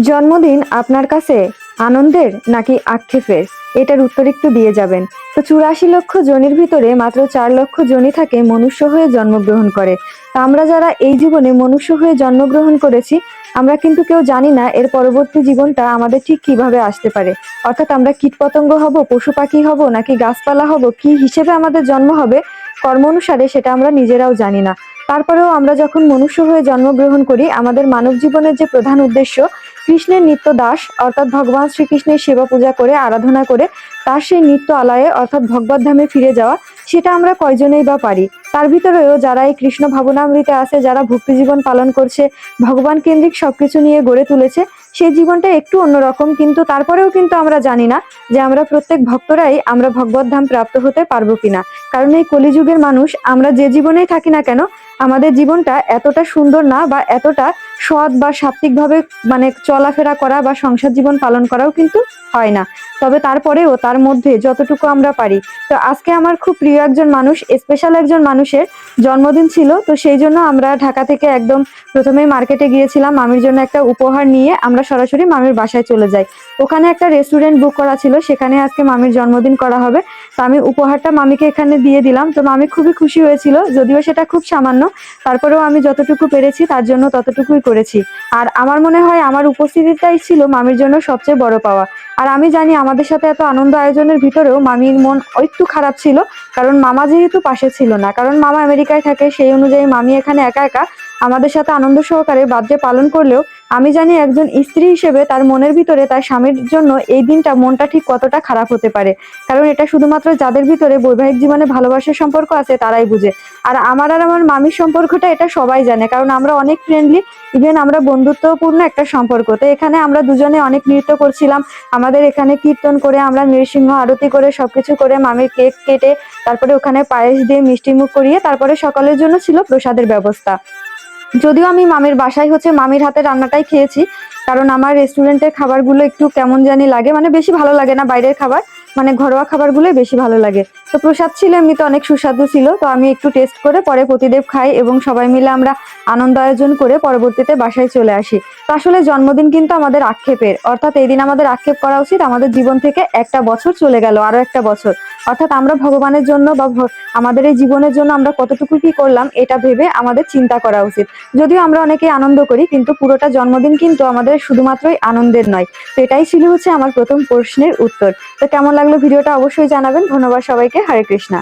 জন্মদিন আপনার কাছে আনন্দের নাকি আক্ষেপের? এটার উত্তর একটু দিয়ে যাবেন। তো চুরাশি লক্ষ জনের ভিতরে মাত্র চার লক্ষ জনই থাকে মনুষ্য হয়ে জন্মগ্রহণ করে। তা আমরা যারা এই জীবনে মনুষ্য হয়ে জন্মগ্রহণ করেছি, আমরা কিন্তু কেউ জানি না এর পরবর্তী জীবনটা আমাদের ঠিক কীভাবে আসতে পারে। অর্থাৎ আমরা কীটপতঙ্গ হব, পশু পাখি হব, নাকি গাছপালা হব, কি হিসেবে আমাদের জন্ম হবে, কর্ম অনুসারে সেটা আমরা নিজেরাও জানি না। তারপরেও আমরা যখন মনুষ্য হয়ে জন্মগ্রহণ করি, আমাদের মানব জীবনের যে প্রধান উদ্দেশ্য, কৃষ্ণের নিত্য দাস, অর্থাৎ ভগবান শ্রীকৃষ্ণের সেবা পূজা করে, আরাধনা করে, তার সেই নিত্য আলয়ে, অর্থাৎ ভগবত ধামে ফিরে যাওয়া, সেটা আমরা কয়জনেই বা পারি। তার ভিতরেও যারা এই কৃষ্ণ ভাবনামৃতে আছে, যারা ভক্তি জীবন পালন করছে, ভগবান কেন্দ্রিক সবকিছু নিয়ে গড়ে তুলেছে, সেই জীবনটা একটু অন্যরকম, কিন্তু তারপরেও কিন্তু আমরা জানি না যে আমরা প্রত্যেক ভক্তরাই আমরা ভগবত ধাম প্রাপ্ত হতে পারব কিনা। কারণ এই কলিযুগের মানুষ, আমরা যে জীবনেই থাকি না কেন আমাদের জীবনটা এতটা সুন্দর না বা এতটা সৎ বা সাত্বিকভাবে মানে চলাফেরা করা বা সংসার জীবন পালন করাও কিন্তু হয় না। তবে তারপরেও তার মধ্যে যতটুকু আমরা পারি। তো আজকে আমার খুব প্রিয় একজন মানুষ স্পেশাল একজন মানুষের জন্মদিন ছিল। তো সেই জন্য আমরা ঢাকা থেকে একদম প্রথমেই মার্কেটে গিয়েছিলাম। মামির জন্য একটা উপহার নিয়ে আমরা সরাসরি মামির বাসায় চলে যাই। ওখানে একটা রেস্টুরেন্ট বুক করা ছিল। সেখানে আজকে মামির জন্মদিন করা হবে। তো আমি উপহারটা মামিকে এখানে দিয়ে দিলাম। তো মামি খুবই খুশি হয়েছিল। যদিও সেটা খুব সামান্য তারপরেও আমি যতটুকু পেরেছি তার জন্য ততটুকুই করেছি। আর আমার মনে হয় আমার উপস্থিতিটাই ছিল মামির জন্য সবচেয়ে বড় পাওয়া। আর আমি জানি আমাদের সাথে এত আনন্দ আয়োজনের ভিতরেও মামির মন একটু খারাপ ছিল, কারণ মামা যেহেতু পাশে ছিল না। কারণ মামা আমেরিকায় থাকে, সেই অনুযায়ী মামি এখানে একা একা আমাদের সাথে আনন্দ সহকারে বার্থডে পালন করলেও আমি জানি একজন স্ত্রী হিসেবে তার মনের ভিতরে তার স্বামীর জন্য এই দিনটা মনটা ঠিক কতটা খারাপ হতে পারে। কারণ এটা শুধুমাত্র যাদের ভিতরে বৈবাহিক জীবনে ভালোবাসার সম্পর্ক আছে তারাই বুঝে। আর আমার আর আমার মামির সম্পর্কটা এটা সবাই জানে, কারণ আমরা অনেক ফ্রেন্ডলি ইভেন আমরা বন্ধুত্বপূর্ণ একটা সম্পর্ক। তো এখানে আমরা দুজনে অনেক নৃত্য করছিলাম। আমাদের এখানে কীর্তন করে, আমরা নৃসিংহ আরতি করে, সবকিছু করে মামির কেক কেটে, তারপরে ওখানে পায়েস দিয়ে মিষ্টি মুখ করিয়ে, তারপরে সকালের জন্য ছিল প্রসাদের ব্যবস্থা। যদিও আমি মামির বাসায় হচ্ছে মামির হাতে রান্নাটাই খেয়েছি, কারণ আমার রেস্টুরেন্টের খাবারগুলো একটু কেমন জানি লাগে মানে বেশি ভালো লাগে না বাইরের খাবার। মানে ঘরোয়া খাবারগুলোই বেশি ভালো লাগে। তো প্রসাদ ছিল, এমনিতে অনেক সুস্বাদু ছিল, তো আমি একটু টেস্ট করে পরে প্রতিদেব খাই এবং সবাই মিলে আমরা আনন্দ আয়োজন করে পরবর্তীতে বাসায় চলে আসি। তো আসলে জন্মদিন কিন্তু আমাদের আক্ষেপের। অর্থাৎ এই দিন আমাদের আক্ষেপ করা উচিত, আমাদের জীবন থেকে একটা বছর চলে গেল, আরও একটা বছর। অর্থাৎ আমরা ভগবানের জন্য বা আমাদের এই জীবনের জন্য আমরা কতটুকু কি করলাম, এটা ভেবে আমাদের চিন্তা করা উচিত। যদিও আমরা অনেকেই আনন্দ করি, কিন্তু পুরোটা জন্মদিন কিন্তু আমাদের শুধুমাত্রই আনন্দের নয়। তো এটাই ছিল হচ্ছে আমার প্রথম প্রশ্নের উত্তর। তো কেমন লাগল ভিডিওটা অবশ্যই জানাবেন। ধন্যবাদ সবাইকে। হরে কৃষ্ণা।